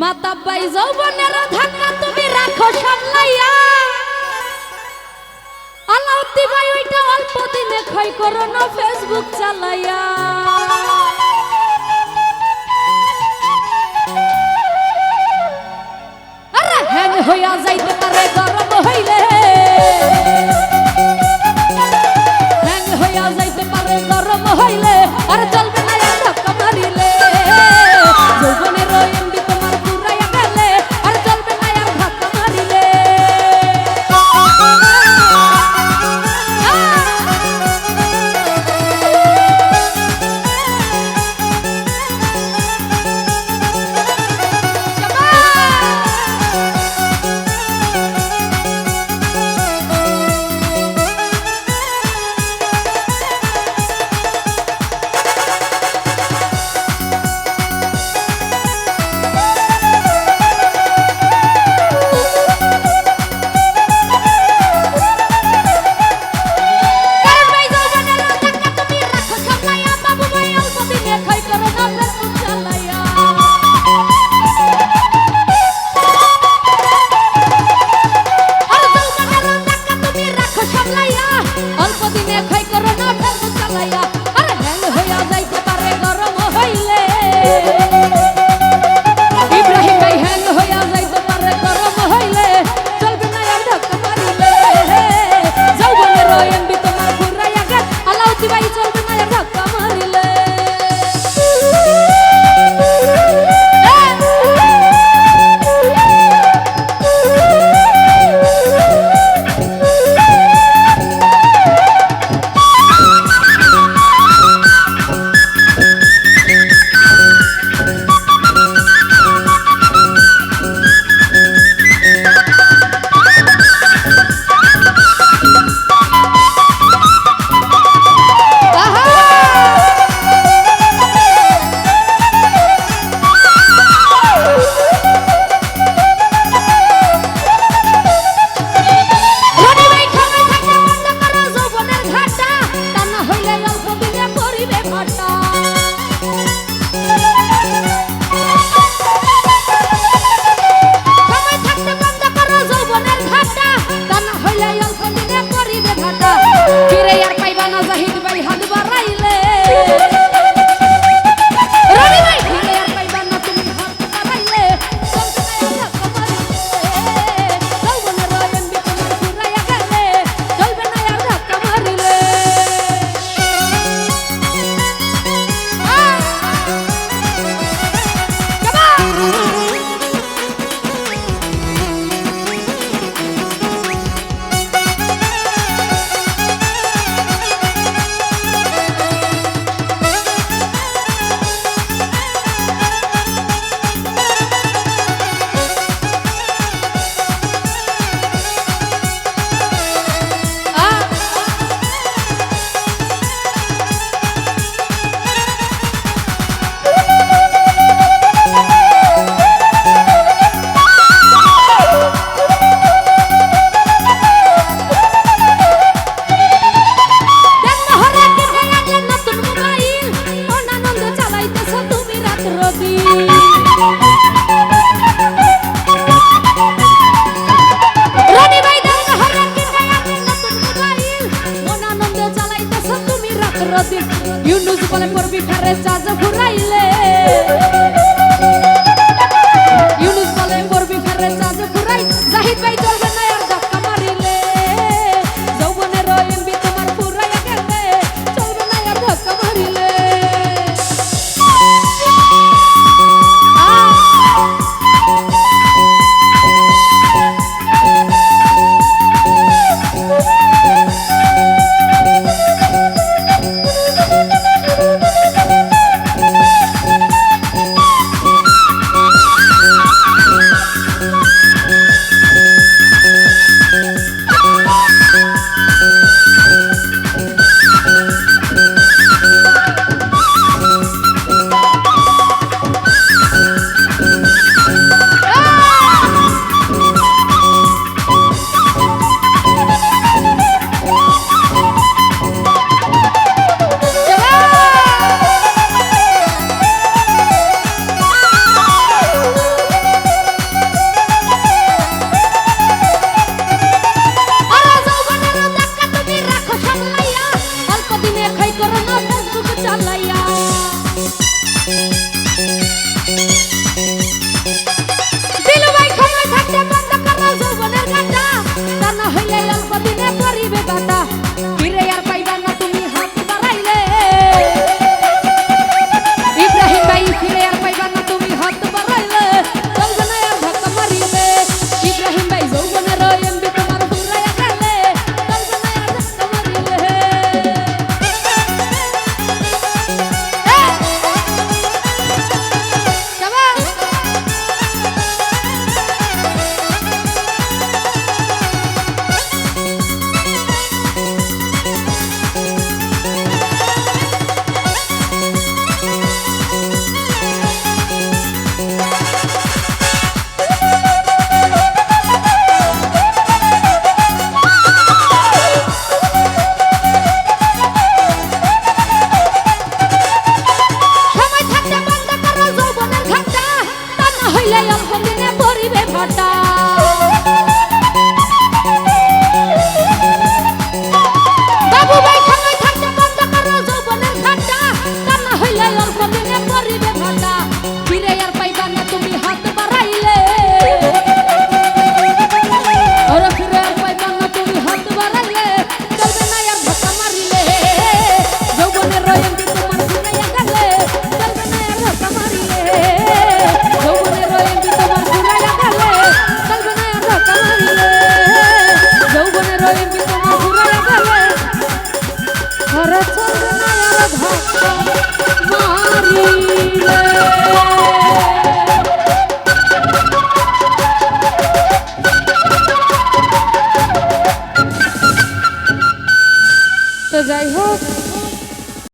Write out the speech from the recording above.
মাতা পাই যৌবনের ধাক্কা তুমি রাখো সামলাইয়া। আলাউদ্দি ভাই, ওইটা অল্প দিনে ক্ষয় করো না ফেসবুক চালাইয়া। rotis Yunus boleh berbicara saja furaile করো ফেসবুক চালাই দিনে পরিবে ভাটা